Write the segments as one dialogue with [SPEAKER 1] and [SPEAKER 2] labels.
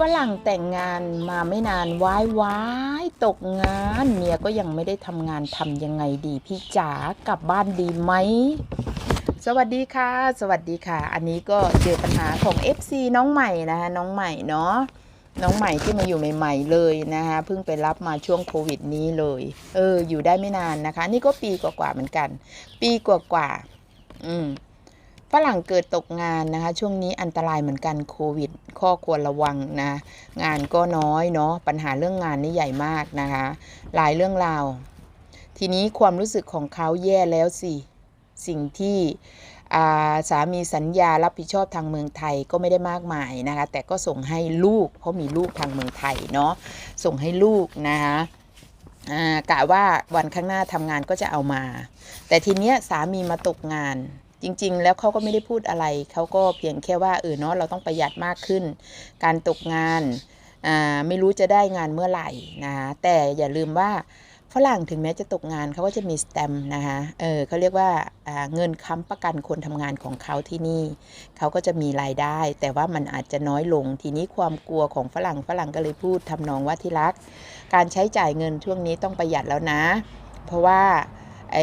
[SPEAKER 1] ฝรั่งแต่งงานมาไม่นานว้ายว้ายตกงานเมียก็ยังไม่ได้ทำงานทำยังไงดีพี่จ๋ากลับบ้านดีไหม สวัสดีค่ะ สวัสดีค่ะ อันนี้ก็เจอปัญหาของ FC น้องใหม่นะคะน้องใหม่เนาะน้องใหม่ที่มาอยู่ใหม่ ๆ เลยนะคะเพิ่งไปรับมาช่วงโควิดนี้เลย เออ อยู่ได้ไม่นานนะคะ นี่ก็ปีกว่าๆเหมือนกัน ปีกว่าๆอืม ฝรั่งเกิดตกงานนะคะ ช่วงนี้อันตรายเหมือนกันโควิด ข้อควรระวังนะ งานก็น้อยเนาะปัญหาเรื่องงานนี่ใหญ่มากนะคะ หลายเรื่องราว ทีนี้ความรู้สึกของเขาแย่แล้วสิ สิ่งที่าสามีสัญญารับผิดชอบทางเมืองไทยก็ไม่ได้มากมายนะคะ แต่ก็ส่งให้ลูก เพราะมีลูกทางเมืองไทยเนาะส่งให้ลูกนะคะกะว่าวันข้างหน้าทำงานก็จะเอามา แต่ทีเนี้ยสามีมาตกงาน จริง ๆ แล้วเขาก็ไม่ได้พูดอะไร เขาก็เพียงแค่ว่าเออเนาะเราต้องประหยัดมากขึ้น การตกงานอ่าไม่รู้จะได้งานเมื่อไหร่นะคะแต่อย่าลืมว่าฝรั่งถึงแม้จะตกงานเขาก็จะมีสแตมป์นะคะเออเขาเรียกว่าอ่าเงินค้ำประกันคนทำงานของเขาที่นี่ เขาก็จะมีรายได้ แต่ว่ามันอาจจะน้อยลง ทีนี้ความกลัวของฝรั่งฝรั่งก็เลยพูดทำนองว่าที่รัก การใช้จ่ายเงินช่วงนี้ต้องประหยัดแล้วนะ เพราะว่าไอ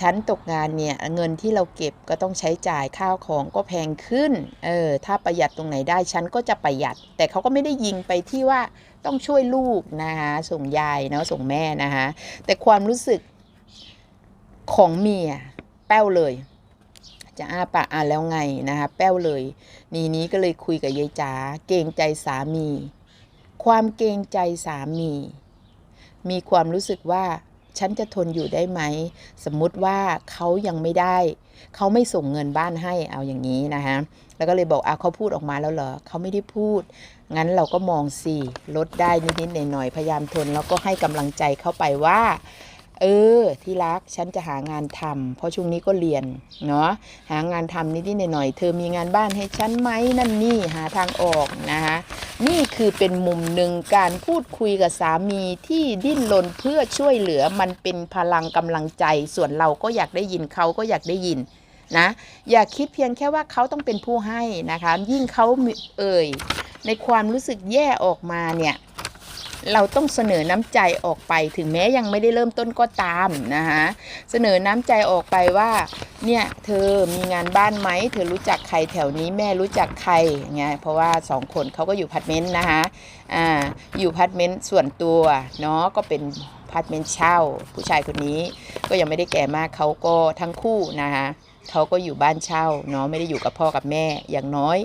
[SPEAKER 1] ชั้นตกงานเนี่ยเงินที่เราเก็บก็ต้องใช้จ่ายข้าวของก็แพงขึ้น เออถ้าประหยัดตรงไหนได้ฉันก็จะประหยัด แต่เขาก็ไม่ได้ยิงไปที่ว่าต้องช่วยลูกนะคะส่งยายเนาะส่งแม่นะคะแต่ความรู้สึกของเมียแป้วเลย จะอ้าปากอ่าแล้วไงนะคะแป้วเลยนี่นี้ก็เลยคุยกับยายจ๋าเกรงใจสามี ความเกรงใจสามี มีความรู้สึกว่า ฉันจะทนอยู่ได้ไหม สมมุติว่าเขายังไม่ได้ เขาไม่ส่งเงินบ้านให้เอาอย่างนี้นะคะแล้วก็เลยบอกอะเขาพูดออกมาแล้วเหรอเขาไม่ได้พูด งั้นเราก็มองสิลดได้นิดๆหน่อยๆพยายามทนแล้วก็ให้กำลังใจเข้าไปว่า เออ ที่รักฉันจะหางานทำเพราะช่วงนี้ก็เรียนเนาะหางานทำนิดๆหน่อยๆเธอมีงานบ้านให้ฉันไหมนั่นนี่หาทางออกนะคะนี่คือเป็นมุมหนึ่งการพูดคุยกับสามีที่ดิ้นรนเพื่อช่วยเหลือมันเป็นพลังกำลังใจ ส่วนเราก็อยากได้ยินเขาก็อยากได้ยินนะอย่าคิดเพียงแค่ว่าเขาต้องเป็นผู้ให้นะคะยิ่งเขาเอ่ยในความรู้สึกแย่ออกมาเนี่ย เราต้องเสนอน้ำใจออกไปถึงแม้ยังไม่ได้เริ่มต้นก็ตามนะคะเสนอน้ำใจออกไปว่า เนี่ยเธอมีงานบ้านไหมเธอรู้จักใครแถวนี้แม่รู้จักใครเงี้ยเพราะว่าสองคนเขาก็อยู่พาร์ทเมนต์นะคะอ่าอยู่พาร์ทเมนต์ส่วนตัวเนาะก็เป็นพาร์ทเมนต์เช่า ผู้ชายคนนี้ก็ยังไม่ได้แก่มากเขาก็ทั้งคู่นะคะ เขาก็อยู่บ้านเช่าเนาะไม่ได้อยู่กับพ่อกับแม่ อย่างน้อย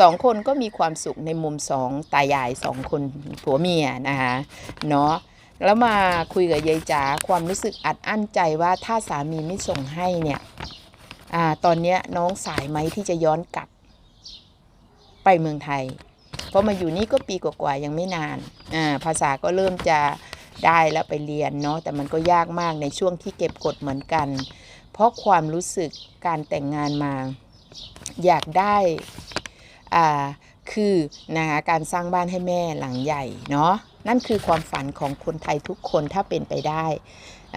[SPEAKER 1] สองคนก็มีความสุขในมุมสองตายายสองคนผัวเมียนะคะเนาะแล้วมาคุยกับยายจ๋าความรู้สึกอัดอั้นใจว่าถ้าสามีไม่ส่งให้เนี่ยอ่าตอนเนี้ยน้องสายไหมที่จะย้อนกลับ ไปเมืองไทย เพราะมาอยู่นี่ก็ปีกว่าๆยังไม่นานอ่าภาษาก็เริ่มจะได้แล้วไปเรียนเนาะแต่มันก็ยากมากในช่วงที่เก็บกดเหมือนกัน เพราะความรู้สึกการแต่งงานมา อยากได้อ่าคือนะคะการสร้างบ้านให้แม่หลังใหญ่เนาะนั่นคือความฝันของคนไทยทุกคนถ้าเป็นไปได้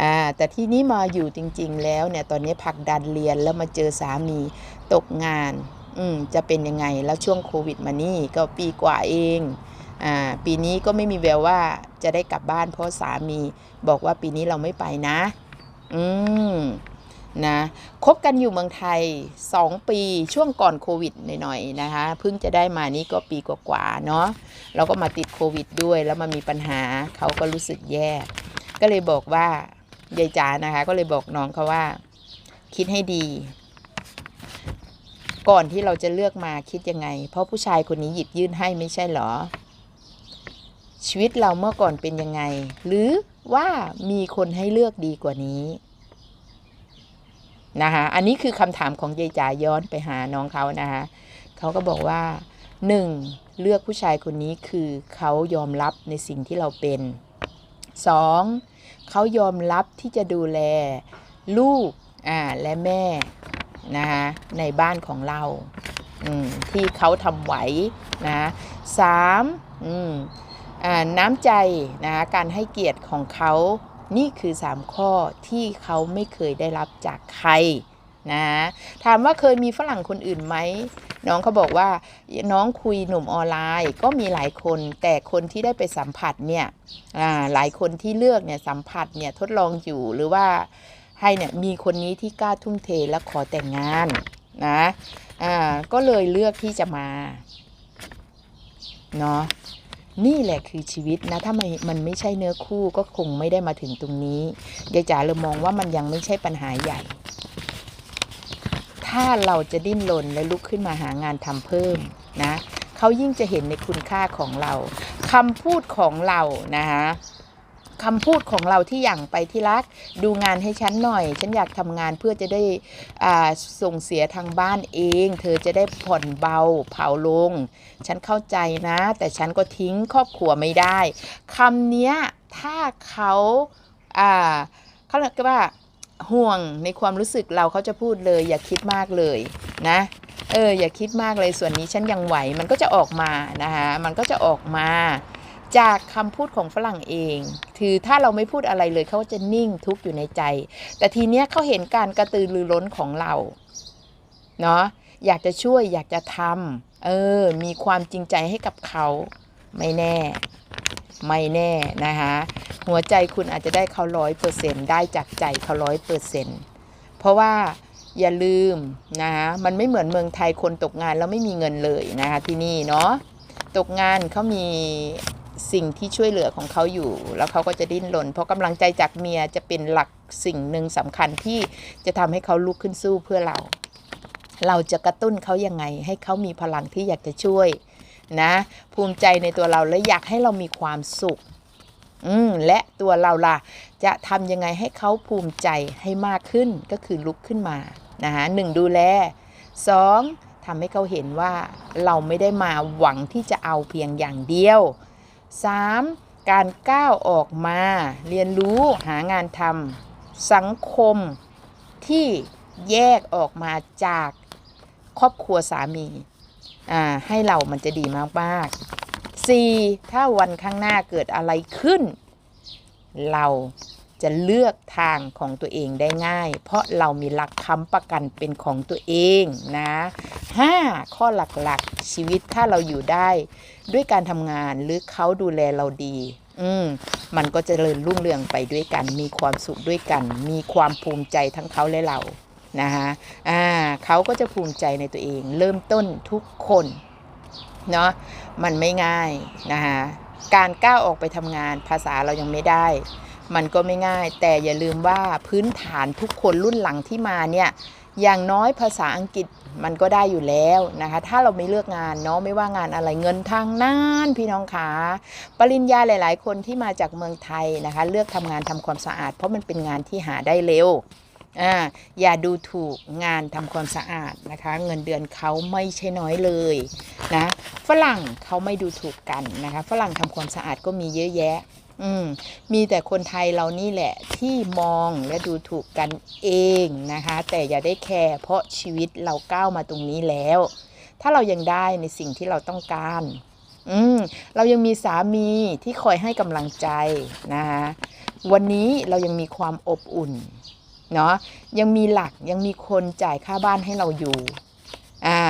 [SPEAKER 1] อ่าแต่ที่นี้มาอยู่จริง ๆ แล้วเนี่ยตอนนี้ผักดันเรียนแล้วมาเจอสามีตกงานอืมจะเป็นยังไงแล้วช่วงโควิดมานี่ก็ปีกว่าเองอ่าปีนี้ก็ไม่มีแววว่าจะได้กลับบ้านเพราะสามีบอกว่าปีนี้เราไม่ไปนะ อืม นะคบกันอยู่เมืองไทย 2 ปีช่วงก่อนโควิดหน่อยๆนะคะเพิ่งจะได้มานี่ก็ปีกว่าๆเนาะเราก็มาติดโควิดด้วย แล้วมามีปัญหาเขาก็รู้สึกแย่ ก็เลยบอกว่ายายจ๋านะคะ ก็เลยบอกน้องเขาว่า คิดให้ดี ก่อนที่เราจะเลือกมาคิดยังไง เพราะผู้ชายคนนี้หยิบยื่นให้ไม่ใช่เหรอ ชีวิตเราเมื่อก่อนเป็นยังไง หรือว่ามีคนให้เลือกดีกว่านี้ นะคะอันนี้คือคำถามของยายจ๋าย้อนไปหาน้องเขานะคะเขาก็บอกว่าหนึ่งเลือกผู้ชายคนนี้คือเขายอมรับในสิ่งที่เราเป็นสองเขายอมรับที่จะดูแลลูกอ่าและแม่นะคะในบ้านของเราที่เขาทำไหวนะสามอ่าน้ำใจนะการให้เกียรติของเขา นี่คือ 3 ข้อที่เขาไม่เคยได้รับจากใครนะถามว่าเคยมีฝรั่งคนอื่นไหมน้องเขาบอกว่าน้องคุยหนุ่มออนไลน์ก็มีหลายคน แต่คนที่ได้ไปสัมผัสเนี่ยหลายคนที่เลือกเนี่ยสัมผัสเนี่ยทดลองอยู่หรือว่าให้เนี่ยมีคนนี้ที่กล้าทุ่มเทและขอแต่งงานนะอ่าก็เลยเลือกที่จะมาเนาะ นี่แหละคือชีวิตนะ ถ้ามันมันไม่ใช่เนื้อคู่ก็คงไม่ได้มาถึงตรงนี้ยายจ๋าเลยมองว่ามันยังไม่ใช่ปัญหาใหญ่ ถ้าเราจะดิ้นรนและลุกขึ้นมาหางานทำเพิ่มนะเขายิ่งจะเห็นในคุณค่าของเราคำพูดของเรานะคะ คำพูดของเราที่อย่างไปที่รัก ดูงานให้ฉันหน่อย ฉันอยากทำงานเพื่อจะได้ส่งเสียทางบ้านเอง เธอจะได้ผ่อนเบาเผาลง ฉันเข้าใจนะ แต่ฉันก็ทิ้งครอบครัวไม่ได้คำเนี้ยถ้าเขาเขาเรียกว่าห่วงในความรู้สึกเราเขาจะพูดเลย อย่าคิดมากเลยนะเอออย่าคิดมากเลยส่วนนี้ฉันยังไหวมันก็จะออกมานะคะมันก็จะออกมา จากคำพูดของฝรั่งเองคือถ้าเราไม่พูดอะไรเลยเขาจะนิ่งทุกข์อยู่ในใจ แต่ทีเนี้ยเขาเห็นการกระตือรือร้นของเราเนาะอยากจะช่วยอยากจะทำเออ มีความจริงใจให้กับเขาไม่แน่ ไม่แน่นะคะหัวใจคุณอาจจะได้เขาร้อยเปอร์เซ็นได้จากใจเขาร้อยเปอร์เซ็นเพราะว่าอย่าลืมนะคะมันไม่เหมือนเมืองไทยคนตกงานแล้วไม่มีเงินเลยนะคะที่นี่เนาะตกงานเขามี สิ่งที่ช่วยเหลือของเขาอยู่ แล้วเขาก็จะดิ้นรนเพราะกำลังใจจากเมียจะเป็นหลักสิ่งหนึ่งสำคัญที่จะทำให้เขาลุกขึ้นสู้เพื่อเรา เราจะกระตุ้นเขายังไง ให้เขามีพลังที่อยากจะช่วยนะ ภูมิใจในตัวเราและอยากให้เรามีความสุข อืมและตัวเราล่ะ จะทำยังไงให้เขาภูมิใจให้มากขึ้นก็คือลุกขึ้นมานะคะหนึ่งดูแลสองทำให้เขาเห็นว่าเราไม่ได้มาหวังที่จะเอาเพียงอย่างเดียว สามการก้าวออกมา เรียนรู้หางานทำสังคมที่แยกออกมาจากครอบครัวสามีอ่าให้เรามันจะดีมากๆ 4. ถ้าวันข้างหน้าเกิดอะไรขึ้น เรา จะเลือกทางของตัวเองได้ง่าย เพราะเรามีหลักค้ำประกันเป็นของตัวเองนะ 5. ข้อหลักๆ ชีวิตถ้าเราอยู่ได้ ด้วยการทำงานหรือเขาดูแลเราดี อืมมันก็จะเริญรุ่งเรืองไปด้วยกัน มีความสุขด้วยกัน มีความภูมิใจทั้งเขาและเรานะคะอ่าเขาก็จะภูมิใจในตัวเอง เริ่มต้นทุกคนเนาะมันไม่ง่ายนะคะการก้าวออกไปทำงานภาษาเรายังไม่ได้ มันก็ไม่ง่าย แต่อย่าลืมว่าพื้นฐานทุกคนรุ่นหลังที่มาเนี่ยอย่างน้อยภาษาอังกฤษมันก็ได้อยู่แล้วนะคะ ถ้าเราไม่เลือกงานเนาะไม่ว่างานอะไรเงินทางนั้นพี่น้องขาปริญญาหลาย ๆ คนที่มาจากเมืองไทยนะคะ เลือกทำงานทำความสะอาด เพราะมันเป็นงานที่หาได้เร็วอ่าอย่าดูถูกงานทำความสะอาดนะคะ เงินเดือนเขาไม่ใช่น้อยเลยนะฝรั่งเขาไม่ดูถูกกันนะคะ ฝรั่งทำความสะอาดก็มีเยอะแยะ อืมมีแต่คนไทยเรานี่แหละที่มองและดูถูกกันเองนะคะ แต่อย่าได้แคร์เพราะชีวิตเราก้าวมาตรงนี้แล้ว ถ้าเรายังได้ในสิ่งที่เราต้องการอืมเรายังมีสามีที่คอยให้กำลังใจนะคะวันนี้เรายังมีความอบอุ่นเนาะยังมีหลักยังมีคนจ่ายค่าบ้านให้เราอยู่อ่า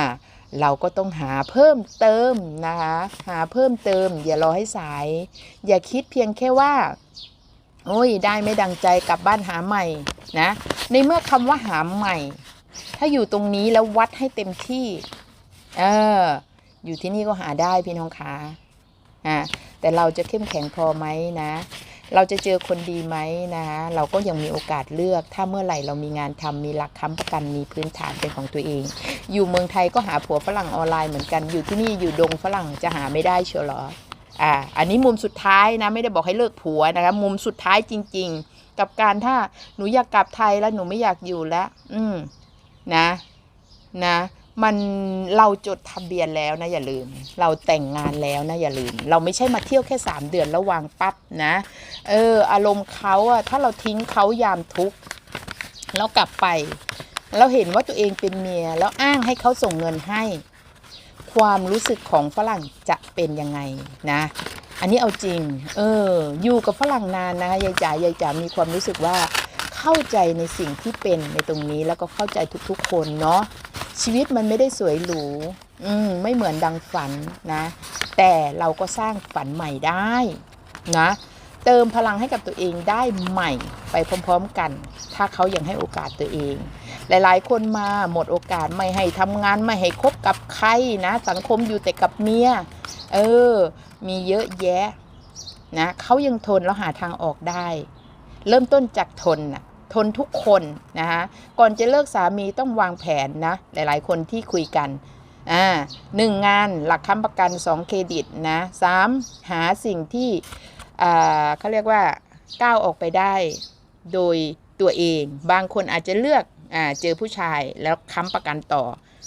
[SPEAKER 1] เราก็ต้องหาเพิ่มเติมนะคะหาเพิ่มเติม อย่ารอให้สาย อย่าคิดเพียงแค่ว่า โอ้ยได้ไม่ดังใจกลับบ้านหาใหม่นะในเมื่อคำว่าหาใหม่ ถ้าอยู่ตรงนี้แล้ววัดให้เต็มที่เอออยู่ที่นี่ก็หาได้พี่น้องคะอ่าแต่เราจะเข้มแข็งพอไหมนะ เราจะเจอคนดีไหมนะเราก็ยังมีโอกาสเลือก ถ้าเมื่อไหร่เรามีงานทำมีหลักค้ำประกันมีพื้นฐานเป็นของตัวเอง อยู่เมืองไทยก็หาผัวฝรั่งออนไลน์เหมือนกันอยู่ที่นี่อยู่ดงฝรั่งจะหาไม่ได้เชียวหรออ่าอันนี้มุมสุดท้ายนะไม่ได้บอกให้เลิกผัวนะคะมุมสุดท้ายจริง ๆ กับการถ้าหนูอยากกลับไทยแล้วหนูไม่อยากอยู่แล้ว อืมนะนะ มันเราจดทะเบียนแล้วนะอย่าลืม เราแต่งงานแล้วนะอย่าลืม เราไม่ใช่มาเที่ยวแค่สามเดือนแล้ววางปั๊บนะ เออ อารมณ์เขาอะถ้าเราทิ้งเขายามทุกข์แล้วกลับไป เราเห็นว่าตัวเองเป็นเมีย แล้วอ้างให้เขาส่งเงินให้ ความรู้สึกของฝรั่งจะเป็นยังไงนะ อันนี้เอาจริง เออ อยู่กับฝรั่งนานนะยายจ๋ายายจ๋ามีความรู้สึกว่าเขเข้าใจในสิ่งที่เป็นในตรงนี้แล้วก็เข้าใจทุกๆ คนเนาะ ชีวิตมันไม่ได้สวยหรูอืมไม่เหมือนดังฝันนะ แต่เราก็สร้างฝันใหม่ได้นะ เติมพลังให้กับตัวเองได้ใหม่ไปพร้อมๆกัน ถ้าเขายังให้โอกาสตัวเอง หลายๆ คนมาหมดโอกาสไม่ให้ทำงานไม่ให้คบกับใครนะ สังคมอยู่แต่กับเมีย เออ มีเยอะแยะนะเขายังทนแล้วหาทางออกได้ เริ่มต้นจากทนนะ ทนทุกคนนะคะก่อนจะเลิกสามีต้องวางแผนนะ หลายๆ คนที่คุยกันอ่าหนึ่งงานหลักค้ำประกัน 2 เครดิตนะสามหาสิ่งที่อ่าเขาเรียกว่าก้าวออกไปได้โดยตัวเอง บางคนอาจจะเลือกอ่าเจอผู้ชายแล้วค้ำประกันต่อ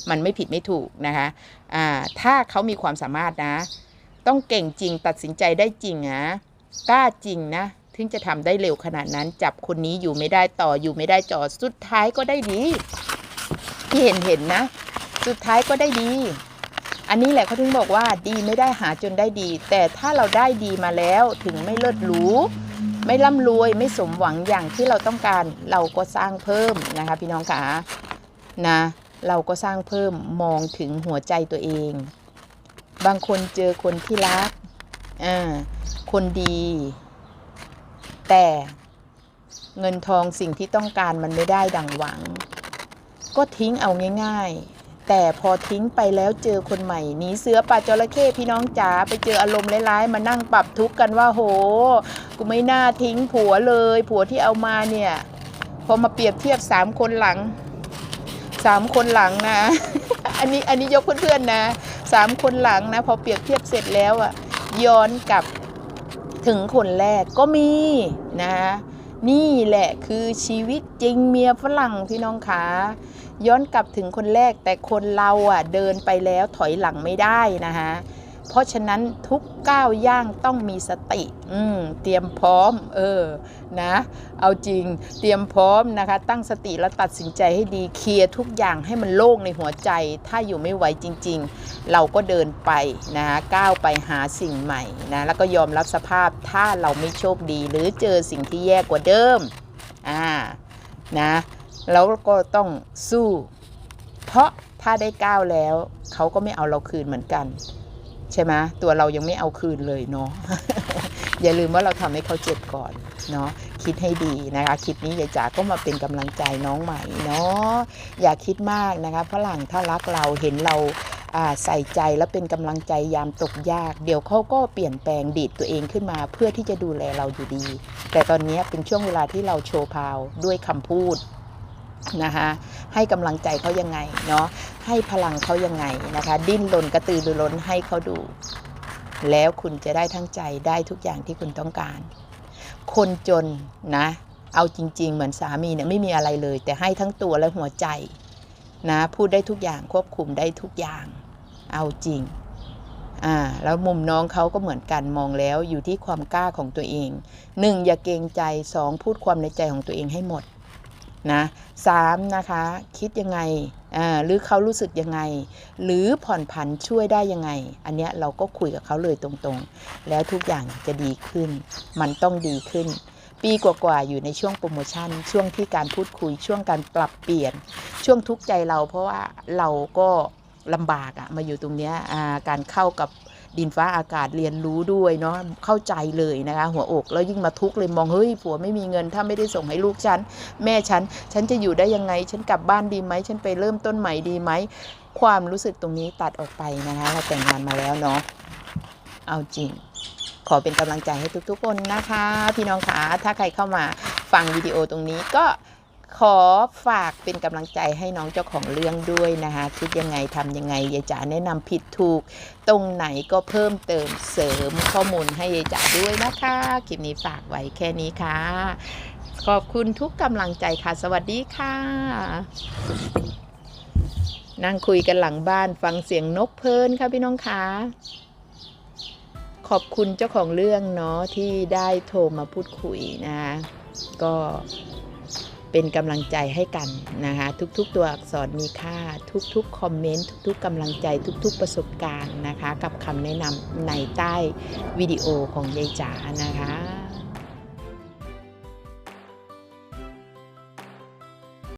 [SPEAKER 1] มันไม่ผิดไม่ถูกนะคะอ่าถ้าเขามีความสามารถนะ ต้องเก่งจริงตัดสินใจได้จริงนะกล้าจริงนะ ถึงจะทำได้เร็วขนาดนั้น จับคนนี้อยู่ไม่ได้ต่ออยู่ไม่ได้จอสุดท้ายก็ได้ดี ที่เห็นเห็นนะ สุดท้ายก็ได้ดี อันนี้แหละเขาถึงบอกว่าดีไม่ได้หาจนได้ดี แต่ถ้าเราได้ดีมาแล้วถึงไม่เลิศหรูไม่ร่ำรวยไม่สมหวังอย่างที่เราต้องการ เราก็สร้างเพิ่มนะคะ พี่น้องขานะ เราก็สร้างเพิ่มมองถึงหัวใจตัวเอง บางคนเจอคนที่รักอ่าคนดี แต่เงินทองสิ่งที่ต้องการมันไม่ได้ดังหวัง ก็ทิ้งเอาง่าย ๆ แต่พอทิ้งไปแล้วเจอคนใหม่หนีเสือป่าจระเข้พี่น้องจ๋าไปเจออารมณ์ร้ายๆมานั่งปรับทุกข์กันว่าโห กูไม่น่าทิ้งผัวเลย ผัวที่เอามาเนี่ยพอมาเปรียบเทียบสามคนหลังสามคนหลังนะ อันนี้อันนี้ยกเพื่อนๆนะสามคนหลังนะ พอเปรียบเทียบเสร็จแล้วอะย้อนกลับ ถึงคนแรกก็มีนะนี่แหละคือชีวิตจริงเมียฝรั่งพี่น้องขาย้อนกลับถึงคนแรกแต่คนเราอะเดินไปแล้วถอยหลังไม่ได้นะคะ เพราะฉะนั้นทุกก้าวย่างต้องมีสติอืมเตรียมพร้อม เออนะ เอาจริงเตรียมพร้อมนะคะ ตั้งสติแล้วตัดสินใจให้ดีเคลียร์ทุกอย่างให้มันโล่งในหัวใจ ถ้าอยู่ไม่ไหวจริง ๆ เราก็เดินไปนะคะก้าวไปหาสิ่งใหม่นะแล้วก็ยอมรับสภาพถ้าเราไม่โชคดี หรือเจอสิ่งที่แย่กว่าเดิมอ่านะแล้วก็ต้องสู้ เพราะถ้าได้ก้าวแล้ว เขาก็ไม่เอาเราคืนเหมือนกัน ใช่ไหมตัวเรายังไม่เอาคืนเลยเนาะอย่าลืมว่าเราทำให้เขาเจ็บก่อนเนาะคิดให้ดีนะคะคลิปนี้ยายจ๋าก็มาเป็นกำลังใจน้องใหม่เนาะอย่าคิดมากนะคะฝรั่งถ้ารักเราเห็นเราอ่าใส่ใจและเป็นกำลังใจยามตกยาก เดี๋ยวเขาก็เปลี่ยนแปลงดีดตัวเองขึ้นมา เพื่อที่จะดูแลเราอยู่ดี แต่ตอนนี้เป็นช่วงเวลาที่เราโชว์พาวด้วยคำพูด นะคะให้กำลังใจเขายังไงเนาะให้พลังเขายังไงนะคะ ดิ้นรนกระตือรือร้นให้เขาดู แล้วคุณจะได้ทั้งใจได้ทุกอย่างที่คุณต้องการ คนจนนะ เอาจริง ๆ เหมือนสามีเนี่ยไม่มีอะไรเลย แต่ให้ทั้งตัวและหัวใจนะพูดได้ทุกอย่างควบคุมได้ทุกอย่าง เอาจริงอ่าแล้วมุมน้องเขาก็เหมือนกันมองแล้วอยู่ที่ความกล้าของตัวเองหนึ่งอย่าเกรงใจสองพูดความในใจของตัวเองให้หมด นะสามนะคะคิดยังไงหรือเขารู้สึกยังไง หรือผ่อนผันช่วยได้ยังไง อันเนี้ยเราก็คุยกับเขาเลยตรงๆ แล้วทุกอย่างจะดีขึ้น มันต้องดีขึ้น ปีกว่าๆอยู่ในช่วงโปรโมชั่น ช่วงที่การพูดคุยช่วงการปรับเปลี่ยน ช่วงทุกใจเราเพราะว่าเราก็ลำบากอะมาอยู่ตรงเนี้ยการเข้ากับ ดินฟ้าอากาศเรียนรู้ด้วยเนาะเข้าใจเลยนะคะ หัวอกแล้วยิ่งมาทุกข์เลยมองเฮ้ยผัวไม่มีเงิน ถ้าไม่ได้ส่งให้ลูกฉัน แม่ฉัน ฉันจะอยู่ได้ยังไง ฉันกลับบ้านดีไหมฉันไปเริ่มต้นใหม่ดีไหมความรู้สึกตรงนี้ตัดออกไปนะคะ เราแต่งงานมาแล้วเนาะเอาจริง ขอเป็นกำลังใจให้ทุกๆคนนะคะ พี่น้องคะถ้าใครเข้ามาฟังวิดีโอตรงนี้ก็ ขอฝากเป็นกำลังใจให้น้องเจ้าของเรื่องด้วยนะคะคิดยังไงทำยังไงยายจ๋าแนะนำผิดถูก ตรงไหนก็เพิ่มเติมเสริมข้อมูลให้ยายจ๋าด้วยนะคะคลิปนี้ฝากไว้แค่นี้ค่ะ ขอบคุณทุกกำลังใจค่ะ สวัสดีค่ะ นั่งคุยกันหลังบ้านฟังเสียงนกเพลินค่ะพี่น้องคะขอบคุณเจ้าของเรื่องเนาะที่ได้โทรมาพูดคุยนะคะก็ เป็นกำลังใจให้กันนะคะทุกๆ ตัวอักษรมีค่า ทุกๆ คอมเมนต์ทุกๆกำลังใจทุกๆประสบการณ์นะคะ กับคำแนะนำในใต้วิดีโอของยายจ๋านะคะ